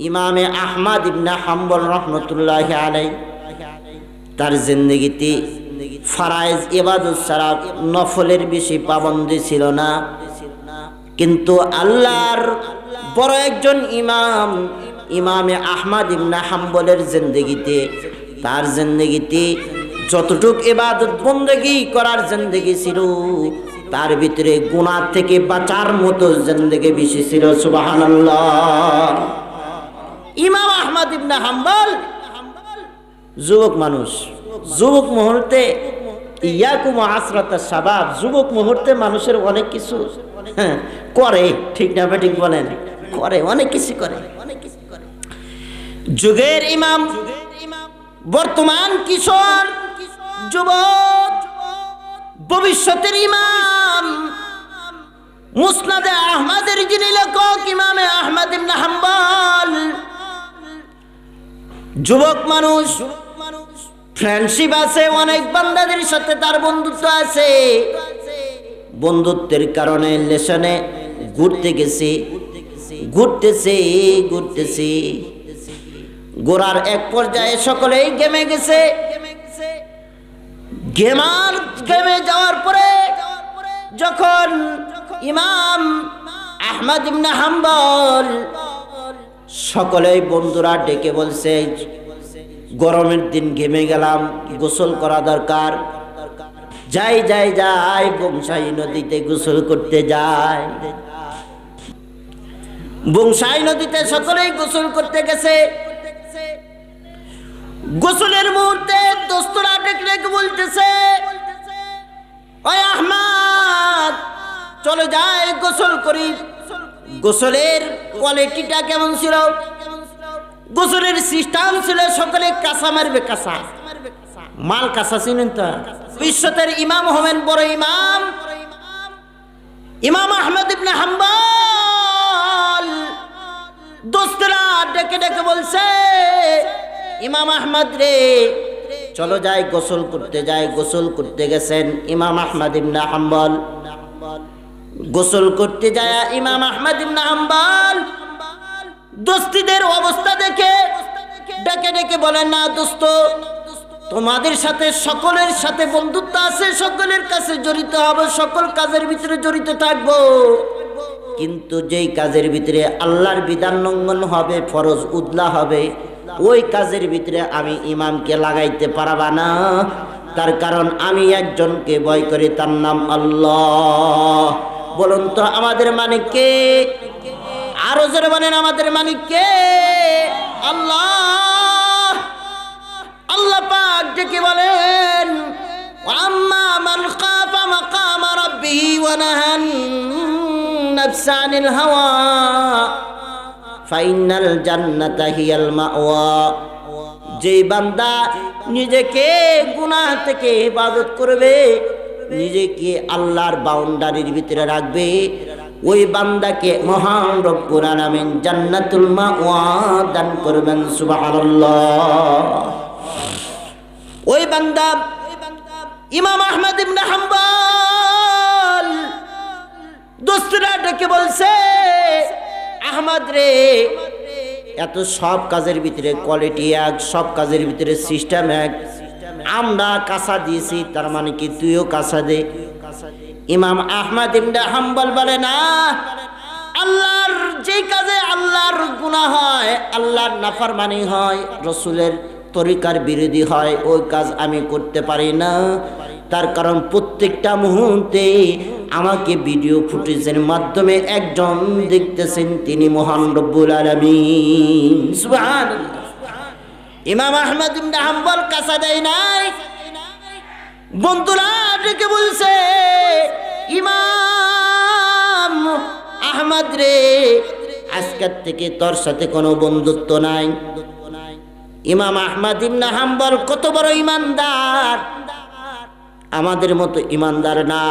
ইমামে আহমাদ ইবনা হাম্বল রহমতুল্লাহ আলাই তার জিন্দগিতে ফারাইজ ইবাদত ছাড়া নফলের বেশি পাবন্দি ছিল না। কিন্তু আল্লাহর বড় একজন ইমাম, ইমামে আহমাদ ইবনা হাম্বলের জিন্দগিতে, তার জিন্দগিতে যতটুক ইবাদত বন্দেগি করার জিন্দগি ছিল, তার ভিতরে গুনাহ থেকে বাঁচার মতো জিন্দগি বেশি ছিল, সুবহানাল্লাহ। ইমাম আহমদ ইবনে হাম্বল যুবক মানুষ। যুবক মুহূর্তে ইয়াকুম আসরাতা সাবাব যুবক মুহূর্তে মানুষের অনেক কিছু হ্যাঁ, করে ঠিক না ঠিক বলেন? করে অনেক কিছু করে। যুগের ইমাম বর্তমান কিশোর যুবক ভবিষ্যতের ইমাম মুসনাদে আহমদের যিনি লেখক ইমামে আহমদ ইবনে হাম্বল যুবক মানুষ ফ্রেন্ডশিপ আছে, অনেক বান্দাদের সাথে তার বন্ধুত্ব আছে। বন্ধুত্বের কারণে লেশনে ঘুরতে গেছে, ঘুরতেছে ঘুরতেছে। গোড়ার এক পর্যায়ে সকলেই গেমে গেছে। গেমার গেমে যাওয়ার পরে যখন ইমাম আহমদ ইবনে হাম্বল সকলেই বন্ধুরা ডেকে বলছে, গরমের দিন ঘেমে গেলাম, গোসল করা দরকার। যাই যাই যাই, বংশাই নদীতে গোসল করতে যায়। বংশাই নদীতে সকলেই গোসল করতে গেছে। গোসলের মুহূর্তে দোস্তরা ডেকে ডেকে বলতেছে, ওই আহমাদ, চলে যায় গোসল করি। গোসলের কোয়ালিটিটা কেমন ছিল? গোসলের সিস্টেম ছিল সকলে কাঁচা মারবে কাঁচা। মাল কাঁচা, চিনেন তো? বিশ্বতের ইমাম হবেন বড় ইমাম। ইমাম আহমদ ইবনে হাম্বল। দোস্তরা ডেকে ডেকে বলছে, ইমাম আহমদ রে, চলো যাই গোসল করতে, যাই গোসল করতে গেছেন ইমাম আহমদ ইবনে হাম্বল। গোসল করতে যায় ইমাম আহমদ ইবনে দোস্তিদের অবস্থা দেখে ডেকে ডেকে বলেন না দোস্ত, তোমাদের সাথে সকলের সাথে বন্ধুত্ব আছে, সকলের কাছে জড়িত হবে, সকল কাজের ভিতরে জড়িত থাকব। কিন্তু যেই কাজের ভিতরে আল্লাহর বিধান লঙ্ঘন হবে, ফরজ উদলা হবে, ওই কাজের ভিতরে আমি ইমামকে লাগাইতে পারবা না। তার কারণ আমি একজনকে ভয় করি, তার নাম আল্লাহ। বলুন তো আমাদের মানে কে? আরও জোরে বলেন আমাদের মালিক কে? আল্লাহ। আল্লাহ পাক ডেকে বলেন আম্মা মান ফাইনাল যে বান্দা নিজেকে গুনাহ থেকে ইবাদত করবে নিজেকে আল্লাহর বাউন্ডারির ভিতরে রাখবে। ওই বান্দাকে মহান রব্বুর আলামিন জান্নাতুল মাওয়া দান করবেন, সুবহানাল্লাহ। ওই বান্দা ইমাম আহমদ ইবনে হাম্বল দোস্তরা ডেকে বলছে, আহমদ রে, এত সব কাজের ভিতরে কোয়ালিটি এক, সব কাজের ভিতরে সিস্টেম এক। আমরা কাঁচা দিয়েছি, তার মানে কি তুইও কাঁচা দে। ইমাম আহমদ ইবনে হাম্বল বলে, না, আল্লাহর যে কাজে আল্লাহর গুনাহ হয়, আল্লাহর নাফরমানি হয়, রসুলের তরিকার বিরোধী হয়, ওই কাজ আমি করতে পারি না। তার কারণ প্রত্যেকটা মুহূর্তে আমাকে ভিডিও ফুটেজের মাধ্যমে একজন দেখতেছেন, তিনি মহান রব্বুল আলামিন। সুবহানাল্লাহ। ইমাম আহমদ ইবনে হাম্বল কাঁচা দেয় নাই। বন্ধুরা, ডেকে বলছে, ইমাম আহমদ রে, আজকের থেকে তোর সাথে কোনো বন্ধুত্ব নাই। ইমাম আহমদ ইবনে হাম্বল কত বড় ইমানদার। আমাদের মতো ইমানদার না।